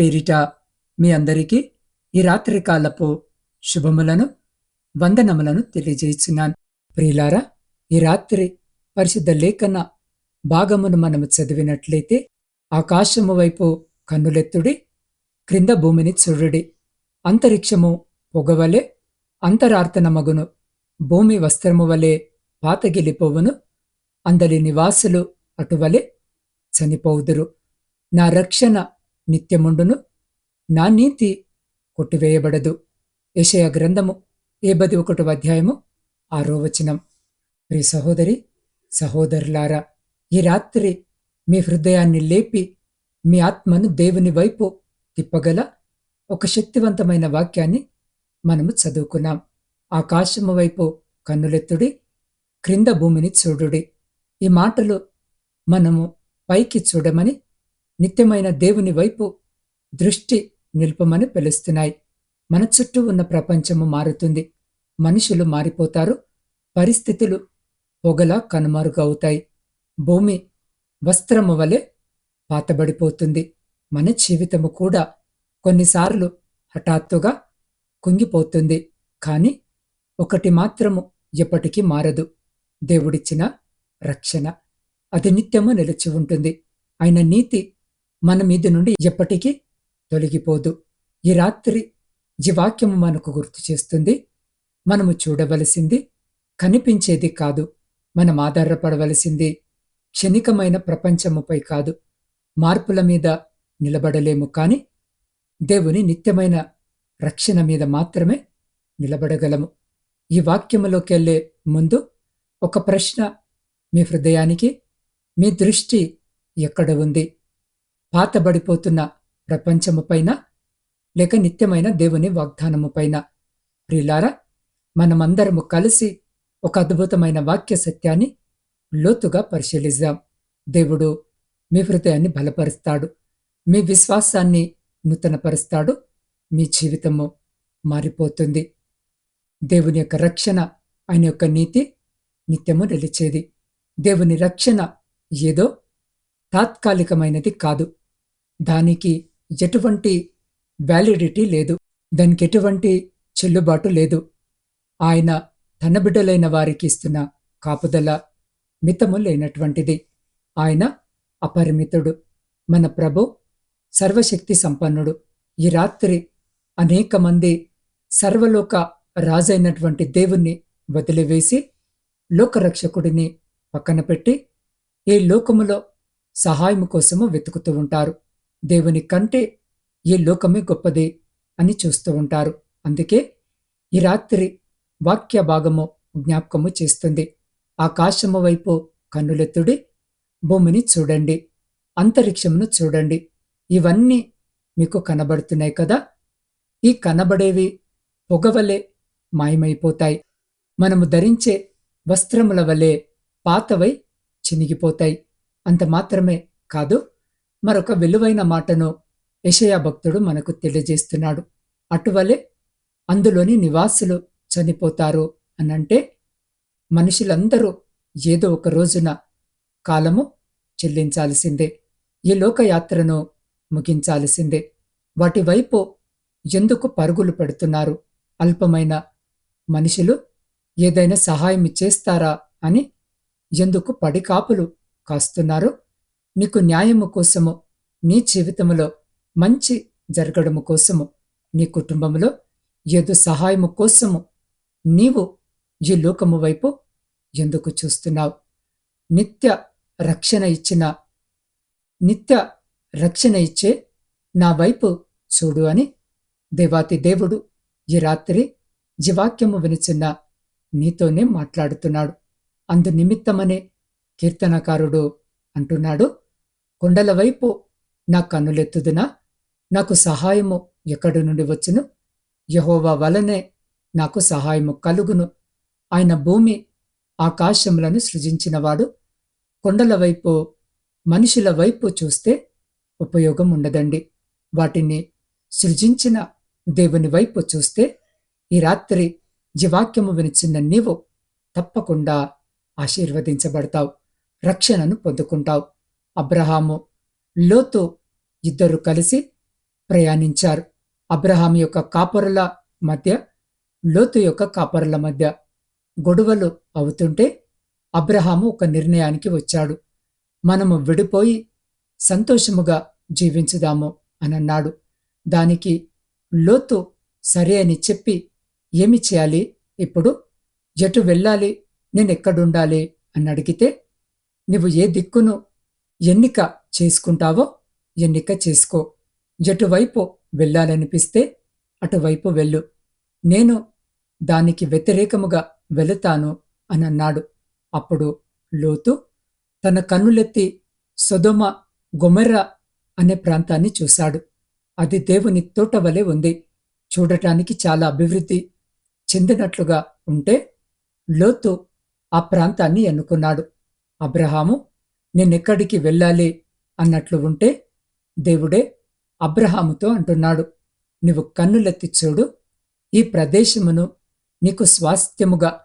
పేరిట మీ అందరికీ ఈ రాత్రి కాలపు శుభములను వందనములను తెలియజేస్తున్నాను. ప్రియులారా ఈ రాత్రి పరిశుద్ధ లేఖన భాగమును మనము చదివినట్లయితే ఆకాశము వైపు కన్నులెత్తుడి క్రింద భూమిని చూడుడి. అంతరిక్షము పొగవలే అంతరార్తనమగును భూమి వస్త్రము వలె పాతగిలిపోవును. అందరి నివాసులు అటువలే చనిపోవుదురు. నా రక్షణ నిత్యముండును. నా నీతి కొట్టివేయబడదు. యషయ గ్రంథము ఏబది ఒకటో అధ్యాయము ఆరో వచనం. ప్రి సహోదరి సహోదరులారా ఈ రాత్రి మీ హృదయాన్ని లేపి మీ ఆత్మను దేవుని వైపు తిప్పగల ఒక శక్తివంతమైన వాక్యాన్ని మనము చదువుకున్నాం. ఆకాశము వైపు కన్నులెత్తుడి క్రింద భూమిని చూడుడి. ఈ మాటలు మనము పైకి చూడమని నిత్యమైన దేవుని వైపు దృష్టి నిలుపమని పిలుస్తున్నాయి. మన చుట్టూ ఉన్న ప్రపంచము మారుతుంది. మనుషులు మారిపోతారు. పరిస్థితులు పొగలా కనుమరుగవుతాయి. భూమి వస్త్రము వలె పాతబడిపోతుంది. మన జీవితము కూడా కొన్నిసార్లు హఠాత్తుగా కుంగిపోతుంది. కాని ఒకటి మాత్రము ఎప్పటికీ మారదు. దేవుడిచ్చిన రక్షణ. అది నిత్యము నిలిచి ఉంటుంది. ఆయన నీతి మన మీద నుండి ఎప్పటికీ తొలగిపోదు. ఈ రాత్రి జీవాక్యము మనకు గుర్తు చేస్తుంది. మనము చూడవలసింది కనిపించేది కాదు. మనం ఆధారపడవలసింది క్షణికమైన ప్రపంచముపై కాదు. మార్పుల మీద నిలబడలేము కాని దేవుని నిత్యమైన రక్షణ మీద మాత్రమే నిలబడగలము. ఈ వాక్యములోకెళ్ళే ముందు ఒక ప్రశ్న మీ హృదయానికి మీ దృష్టి ఎక్కడ ఉంది? పాతబడిపోతున్న ప్రపంచముపైన లేక నిత్యమైన దేవుని వాగ్దానముపైన ప్రిలారా మనమందరము కలిసి ఒక అద్భుతమైన వాక్య సత్యాన్ని లోతుగా పరిశీలిద్దాం. దేవుడు మీ హృదయాన్ని బలపరుస్తాడు మీ విశ్వాసాన్ని నూతనపరుస్తాడు మీ జీవితము మారిపోతుంది. దేవుని యొక్క రక్షణ ఆయన యొక్క నీతి నిత్యము నిలిచేది. దేవుని రక్షణ ఏదో తాత్కాలికమైనది కాదు. దానికి ఎటువంటి వ్యాలిడిటీ లేదు. దానికి ఎటువంటి చెల్లుబాటు లేదు. ఆయన తన బిడ్డలైన వారికి ఇస్తున్న కాపుదల మితము లేనటువంటిది. ఆయన అపరిమితుడు. మన ప్రభు సర్వశక్తి సంపన్నుడు. ఈ రాత్రి అనేక మంది సర్వలోక రాజైనటువంటి దేవుణ్ణి వదిలివేసి లోకరక్షకుడిని పక్కన పెట్టి ఈ లోకములో సహాయం కోసము వెతుకుతూ ఉంటారు. దేవుని కంటే ఈ లోకమే గొప్పది అని చూస్తూ ఉంటారు. అందుకే ఈ రాత్రి వాక్య భాగము జ్ఞాపకము చేస్తుంది. ఆకాశము వైపు కన్నులెత్తుడి భూమిని చూడండి అంతరిక్షమును చూడండి. ఇవన్నీ మీకు కనబడుతున్నాయి కదా? ఈ కనబడేవి పొగవలే మాయమైపోతాయి. మనము ధరించే వస్త్రముల వలె పాతవై చినిగిపోతాయి. అంత మాత్రమే కాదు మరొక విలువైన మాటను యషయా భక్తుడు మనకు తెలియజేస్తున్నాడు. అటువలే అందులోని నివాసులు చనిపోతారు అనంటే మనుషులందరూ ఏదో ఒక రోజున కాలము చెల్లించాల్సిందే. ఈ లోకయాత్రను ముగించాల్సిందే. వాటి వైపు ఎందుకు పరుగులు పెడుతున్నారు? అల్పమైన మనుషులు ఏదైనా సహాయం చేస్తారా అని ఎందుకు పడికాపులు కాస్తున్నారు? నీకు న్యాయము కోసము నీ జీవితములో మంచి జరగడము కోసము నీ కుటుంబంలో ఏదో సహాయము కోసము నీవు ఈ లోకము వైపు ఎందుకు చూస్తున్నావు? నిత్య రక్షణ ఇచ్చిన నిత్య రక్షణ ఇచ్చే నా వైపు చూడు అని దేవాతి దేవుడు ఈ రాత్రి జీవాక్యము వినిచిన నీతోనే మాట్లాడుతున్నాడు. అందు నిమిత్తమనే కీర్తనకారుడు అంటున్నాడు. కొండల వైపు నా కన్నులెత్తుదునా? నాకు సహాయము ఎక్కడి నుండి వచ్చును? యహోవా వలనే నాకు సహాయము కలుగును. ఆయన భూమి ఆకాశములను సృజించినవాడు. కొండల వైపు మనుషుల వైపు చూస్తే ఉపయోగం ఉండదండి. వాటిని సృజించిన దేవుని వైపు చూస్తే ఈ రాత్రి జీవాక్యము వినిచిన నీవు తప్పకుండా ఆశీర్వదించబడతావు రక్షణను పొందుకుంటావు. అబ్రహాము లోతు ఇద్దరు కలిసి ప్రయాణించారు. అబ్రహాం యొక్క కాపరుల మధ్య లోతు యొక్క కాపరుల మధ్య గొడవలు అవుతుంటే అబ్రహాము ఒక నిర్ణయానికి వచ్చాడు. మనము విడిపోయి సంతోషముగా జీవించుదాము అనన్నాడు. దానికి లోతు సరే అని చెప్పి ఏమి చేయాలి? ఇప్పుడు ఎటు వెళ్ళాలి? నేనెక్కడుండాలి? అని అడిగితే నువ్వు ఏ దిక్కును ఎన్నిక చేసుకుంటావో ఎన్నిక చేసుకో. ఎటువైపు వెళ్ళాలనిపిస్తే అటువైపు వెళ్ళు. నేను దానికి వ్యతిరేకముగా వెళతాను అని అన్నాడు అప్పుడు లోతు తన కన్నులెత్తి సొదొమ గొమెర్ర అనే ప్రాంతాన్ని చూశాడు. అది దేవుని తోట వలె ఉంది. చూడటానికి చాలా అభివృద్ధి చెందినట్లుగా ఉంటే లోతు ఆ ప్రాంతాన్ని ఎన్నుకున్నాడు. అబ్రహాము నేనెక్కడికి వెళ్ళాలి అన్నట్లు ఉంటే దేవుడే అబ్రహాముతో అంటున్నాడు నువ్వు కన్నులెత్తి చూడు ఈ ప్రదేశమును నీకు స్వాస్థ్యముగా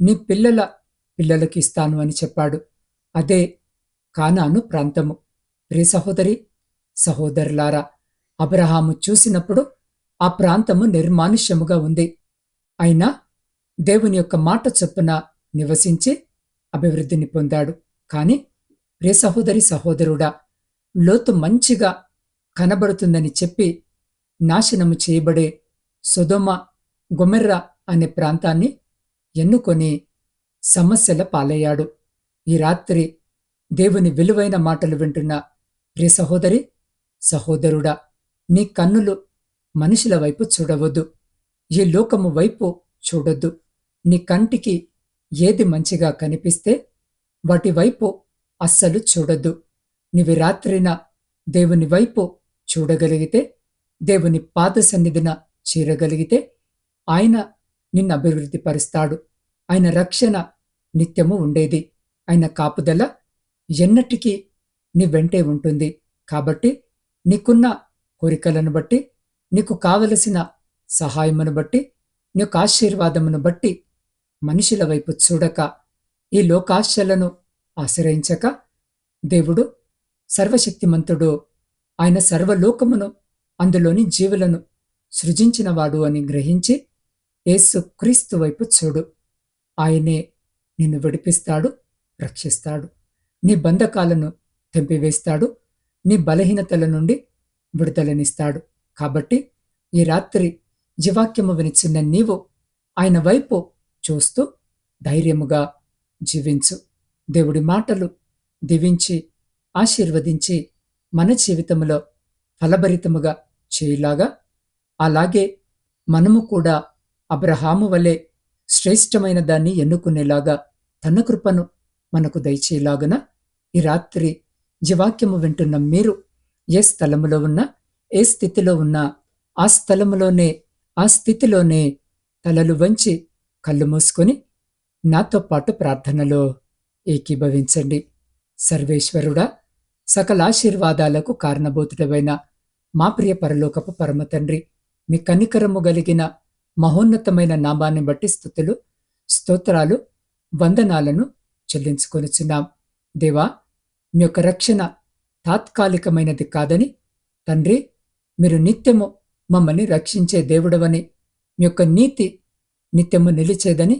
నీ పిల్లల పిల్లలకి ఇస్తాను అని చెప్పాడు. అదే కానాను ప్రాంతము. ప్రియ సహోదరి సహోదరులారా అబ్రహాము చూసినప్పుడు ఆ ప్రాంతము నిర్మానుష్యముగా ఉంది. అయినా దేవుని యొక్క మాట చొప్పున నివసించి అభివృద్ధిని పొందాడు. కాని ప్రియ సహోదరి సహోదరుడా లోతు మంచిగా కనబడుతుందని చెప్పి నాశనము చేయబడే సొదొమ గుమెర్ర అనే ప్రాంతాన్ని ఎన్నుకొని సమస్యల పాలయ్యాడు. ఈ రాత్రి దేవుని విలువైన మాటలు వింటున్న ప్రియ సహోదరి సహోదరుడా నీ కన్నులు మనుషుల వైపు చూడవద్దు. ఈ లోకము వైపు చూడొద్దు. నీ కంటికి ఏది మంచిగా కనిపిస్తే వాటి వైపు అస్సలు చూడొద్దు. నీవి రాత్రిన దేవుని వైపు చూడగలిగితే దేవుని పాద సన్నిధిన చేరగలిగితే ఆయన నిన్ను అభివృద్ధి పరుస్తాడు. ఆయన రక్షణ నిత్యము ఉండేది. ఆయన కాపుదల ఎన్నటికీ నీ వెంటే ఉంటుంది. కాబట్టి నీకున్న కోరికలను బట్టి నీకు కావలసిన సహాయమును బట్టి నీకు ఆశీర్వాదమును బట్టి మనుషుల వైపు చూడక ఈ లోకాశలను ఆశ్రయించక దేవుడు సర్వశక్తిమంతుడు. ఆయన సర్వలోకమును అందులోని జీవులను సృజించినవాడు అని గ్రహించి యేసు క్రీస్తు వైపు చూడు. ఆయనే నిన్ను విడిపిస్తాడు రక్షిస్తాడు. నీ బంధకాలను తెంపివేస్తాడు నీ బలహీనతల నుండి విడుదలనిస్తాడు. కాబట్టి ఈ రాత్రి జీవాక్యము వినిచిన నీవు ఆయన వైపు చూస్తూ ధైర్యముగా జీవించు. దేవుడి మాటలు దివించి ఆశీర్వదించి మన జీవితంలో ఫలభరితముగా చేయులాగా. అలాగే మనము కూడా అబ్రహాము వలె శ్రేష్టమైన దాన్ని ఎన్నుకునేలాగా తన కృపను మనకు దయచేలాగన ఈ రాత్రి జీవాక్యము వింటున్న మీరు ఏ స్థలములో ఉన్నా ఏ స్థితిలో ఉన్నా ఆ స్థలములోనే ఆ స్థితిలోనే తలలు వంచి కళ్ళు మూసుకొని నాతో పాటు ప్రార్థనలో ఏకీభవించండి. సర్వేశ్వరుడా సకల ఆశీర్వాదాలకు కారణభూతుడమైన మా ప్రియ పరలోకపు పరమ తండ్రి మీ కనికరము గలిగిన మహోన్నతమైన నామాన్ని బట్టి స్థుతులు స్తోత్రాలు వందనాలను చెల్లించుకొనిచున్నాం. దేవా మీ యొక్క రక్షణ తాత్కాలికమైనది కాదని తండ్రి మీరు నిత్యము మమ్మల్ని రక్షించే దేవుడవని మీ యొక్క నీతి నిత్యము నిలిచేదని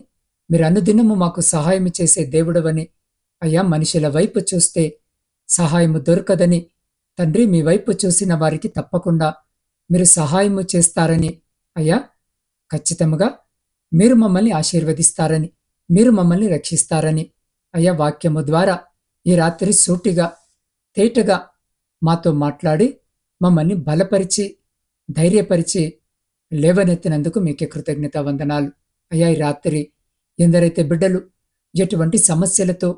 మీరు అనుదినము మాకు సహాయం చేసే దేవుడవని అయ్యా మనుషుల వైపు చూస్తే సహాయము దొరకదని తండ్రి మీ వైపు చూసిన వారికి తప్పకుండా మీరు సహాయము చేస్తారని. అయ్యా ఖచ్చితముగా మీరు మమ్మల్ని ఆశీర్వదిస్తారని మీరు మమ్మల్ని రక్షిస్తారని. అయ్యా వాక్యము ద్వారా ఈ రాత్రి సూటిగా తేటగా మాతో మాట్లాడి మమ్మల్ని బలపరిచి ధైర్యపరిచి లేవనెత్తినందుకు మీకే కృతజ్ఞత వందనాలు అయ్యా ఈ రాత్రి ఎందరైతే బిడ్డలు ఎటువంటి సమస్యలతో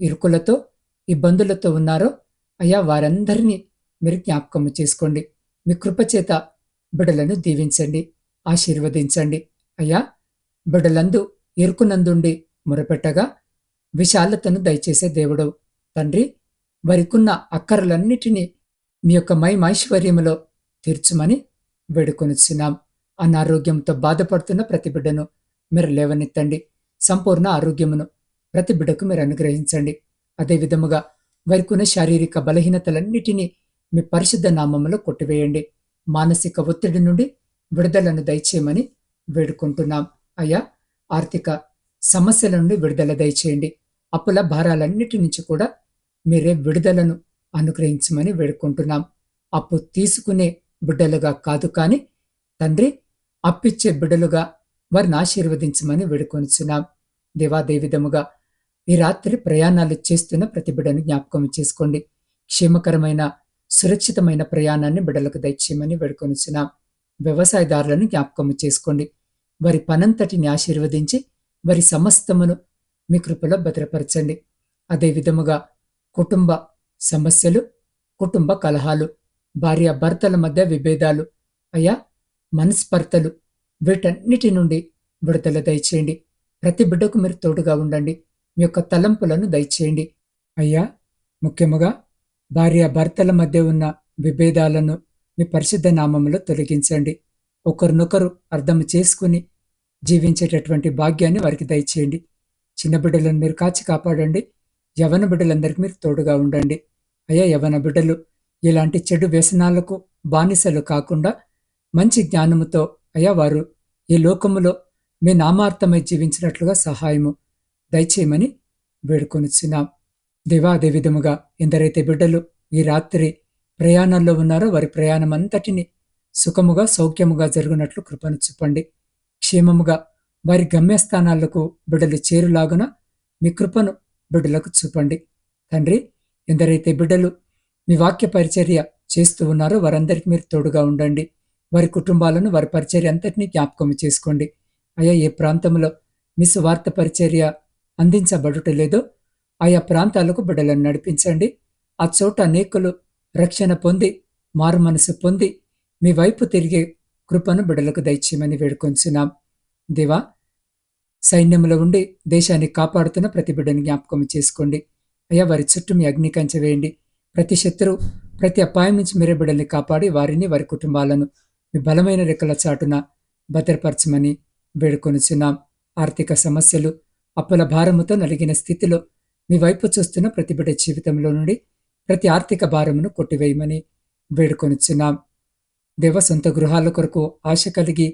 ఇరుకులతో ఇబ్బందులతో ఉన్నారో అయ్యా వారందరినీ మీరు జ్ఞాపకము చేసుకోండి. మీ కృపచేత బిడలను దీవించండి ఆశీర్వదించండి. అయ్యా బిడలందు ఇరుకునందుండి మొరపెట్టగా విశాలతను దయచేసే దేవుడవు తండ్రి వారికున్న అక్కరలన్నిటినీ మీ యొక్క మైమైశ్వర్యములో తీర్చుమని వేడుకొనిచున్నాం. అనారోగ్యంతో బాధపడుతున్న ప్రతి బిడ్డను మీరు లేవనెత్తండి. సంపూర్ణ ఆరోగ్యమును ప్రతి బిడ్డకు మీరు అనుగ్రహించండి. అదేవిధముగా వారికున్న శారీరక బలహీనతలన్నిటినీ మీ పరిశుద్ధ నామంలో కొట్టివేయండి. మానసిక ఒత్తిడి నుండి విడుదలను దయచేయమని వేడుకుంటున్నాం. అయ్యా ఆర్థిక సమస్యల నుండి విడుదల దయచేయండి. అప్పుల భారాలన్నిటి నుంచి కూడా మీరే విడుదలను అనుగ్రహించమని వేడుకుంటున్నాం. అప్పు తీసుకునే బిడ్డలుగా కాదు కానీ తండ్రి అప్పిచ్చే బిడ్డలుగా వారిని ఆశీర్వదించమని వేడుకొనిచున్నాం. దేవాదేవిధముగా ఈ రాత్రి ప్రయాణాలు చేస్తున్న ప్రతి బిడ్డను జ్ఞాపకం చేసుకోండి. క్షేమకరమైన సురక్షితమైన ప్రయాణాన్ని బిడ్డలకు దయచేయమని వేడుకొనిచున్నాం. వ్యవసాయదారులను జ్ఞాపకం చేసుకోండి. వారి పనంతటిని ఆశీర్వదించి వారి సమస్తమును మీ కృపలో భద్రపరచండి. అదే విధముగా కుటుంబ సమస్యలు కుటుంబ కలహాలు భార్య భర్తల మధ్య విభేదాలు అయ్యా మనస్పర్తలు వీటన్నిటి నుండి విడుదల దయచేయండి. ప్రతి బిడ్డకు మీరు తోడుగా ఉండండి. మీ యొక్క తలంపులను దయచేయండి. అయ్యా ముఖ్యముగా భార్య భర్తల మధ్య ఉన్న విభేదాలను మీ పరిశుద్ధ నామంలో తొలగించండి. ఒకరినొకరు అర్థం చేసుకుని జీవించేటటువంటి భాగ్యాన్ని వారికి దయచేయండి. చిన్న బిడ్డలను మీరు కాచి కాపాడండి. యవన బిడ్డలందరికీ మీరు తోడుగా ఉండండి. అయ్యా యవన బిడ్డలు ఇలాంటి చెడు వ్యసనాలకు బానిసలు కాకుండా మంచి జ్ఞానముతో అయ్యా వారు ఈ లోకములో మీ నామార్థమై జీవించినట్లుగా సహాయము. దయచేయమని వేడుకొనిచ్చున్నాం దేవా అదే విధముగా ఎందరైతే బిడ్డలు ఈ రాత్రి ప్రయాణంలో ఉన్నారో వారి ప్రయాణం అంతటిని సుఖముగా సౌఖ్యముగా జరుగునట్లు కృపను చూపండి. క్షేమముగా వారి గమ్యస్థానాలకు బిడ్డలు చేరులాగున మీ కృపను బిడ్డలకు చూపండి. తండ్రి ఎందరైతే బిడ్డలు మీ వాక్య పరిచర్య చేస్తూ ఉన్నారో వారందరికీ మీరు తోడుగా ఉండండి. వారి కుటుంబాలను వారి పరిచర్య అంతటినీ జ్ఞాపకం చేసుకోండి. అయ్యా ఏ ప్రాంతంలో మీ సువార్త పరిచర్య అందించబడుటలేదో. ఆయా ప్రాంతాలకు బిడ్డలను నడిపించండి. ఆ చోట అనేకులు రక్షణ పొంది మారుమనసు పొంది మీ వైపు తిరిగే కృపను బిడలకు దయచేయమని వేడుకొంచున్నాం. దేవా సైన్యంలో ఉండి దేశాన్ని కాపాడుతున్న ప్రతి బిడ్డని జ్ఞాపకం చేసుకోండి. అయ్యా వారి చుట్టూ మీ అగ్ని కంచె వేయండి. ప్రతి శత్రువు ప్రతి అపాయం నుంచి మీరే బిడ్డల్ని కాపాడి వారిని వారి కుటుంబాలను మీ బలమైన రెక్కల చాటున భద్రపరచమని వేడుకొనుచున్నాం. ఆర్థిక సమస్యలు అప్పుల భారముతో నలిగిన స్థితిలో మీ వైపు చూస్తున్న ప్రతి బిడ్డ జీవితంలో నుండి ప్రతి ఆర్థిక భారమును కొట్టివేయమని వేడుకొనిచ్చున్నాం దేవ సొంత గృహాల కొరకు ఆశ కలిగి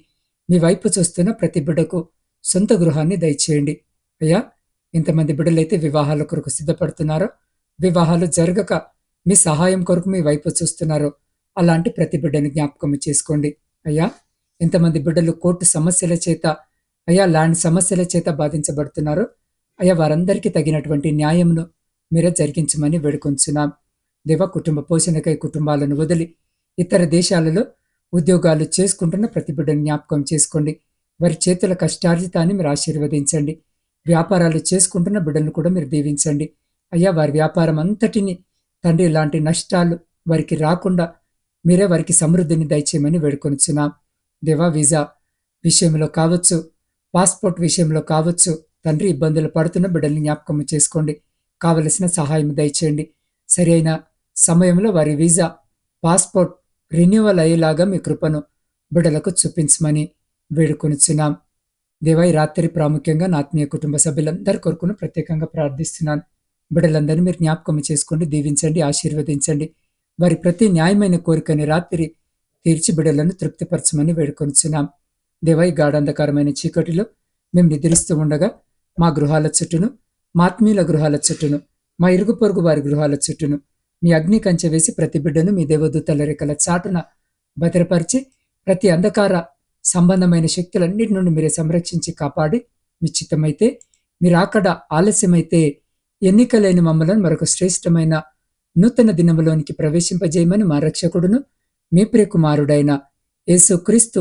మీ వైపు చూస్తున్న ప్రతి బిడ్డకు సొంత గృహాన్ని దయచేయండి. అయ్యా ఇంతమంది బిడ్డలైతే వివాహాల కొరకు సిద్ధపడుతున్నారో వివాహాలు జరగక మీ సహాయం కొరకు మీ వైపు చూస్తున్నారో అలాంటి ప్రతి బిడ్డని జ్ఞాపకం చేసుకోండి. అయ్యా ఎంతమంది బిడ్డలు కోర్టు సమస్యల చేత అయ్యా ల్యాండ్ సమస్యల చేత బాధించబడుతున్నారు. అయ్యా వారందరికీ తగినటువంటి న్యాయమును మీరే జరిగించమని వేడుకొంచున్నాం. దేవ కుటుంబ పోషణకై కుటుంబాలను వదిలి ఇతర దేశాలలో ఉద్యోగాలు చేసుకుంటున్న ప్రతి బిడ్డను జ్ఞాపకం చేసుకోండి. వారి చేతుల కష్టార్జితాన్ని మీరు ఆశీర్వదించండి. వ్యాపారాలు చేసుకుంటున్న బిడ్డలను కూడా మీరు దీవించండి. అయ్యా వారి వ్యాపారం అంతటిని తండ్రి ఇలాంటి నష్టాలు వారికి రాకుండా మీరే వారికి సమృద్ధిని దయచేయమని వేడుకొనిచ్చున్నాం దేవా వీసా విషయంలో కావచ్చు పాస్పోర్ట్ విషయంలో కావచ్చు తండ్రి ఇబ్బందులు పడుతున్న బిడ్డల్ని జ్ఞాపకం చేసుకోండి. కావలసిన సహాయం దయచేయండి. సరైన సమయంలో వారి వీసా పాస్పోర్ట్ రెన్యువల్ అయ్యేలాగా మీ కృపను బిడ్డలకు చూపించమని వేడుకొనిచున్నాం. దేవాయి రాత్రి ప్రాముఖ్యంగా నా ఆత్మీయ కుటుంబ సభ్యులందరి కొరకును ప్రత్యేకంగా ప్రార్థిస్తున్నాను. బిడ్డలందరినీ మీరు జ్ఞాపకం చేసుకోండి దీవించండి ఆశీర్వదించండి. వారి ప్రతి న్యాయమైన కోరికని రాత్రి తీర్చి బిడ్డలను తృప్తిపరచమని వేడుకొనిచున్నాం. దేవా ఈ గాఢంధకారమైన చీకటిలో మేము నిద్రిస్తూ ఉండగా మా గృహాల చుట్టూను మా ఆత్మీయుల గృహాల చుట్టూను మా ఇరుగు పొరుగు వారి గృహాల చుట్టూను మీ అగ్ని కంచె వేసి ప్రతి బిడ్డను మీ దేవదూతల రేఖల చాటున భద్రపరిచి ప్రతి అంధకార సంబంధమైన శక్తులన్నిటి నుండి మీరే సంరక్షించి కాపాడి మీ చిత్తమైతే మీరు అక్కడ ఆలస్యమైతే ఎన్నికలైన మమ్మలను మరొక శ్రేష్టమైన నూతన దినములోనికి ప్రవేశింపజేయమని మా రక్షకుడును మీ ప్రియకుమారుడైన యేసుక్రీస్తు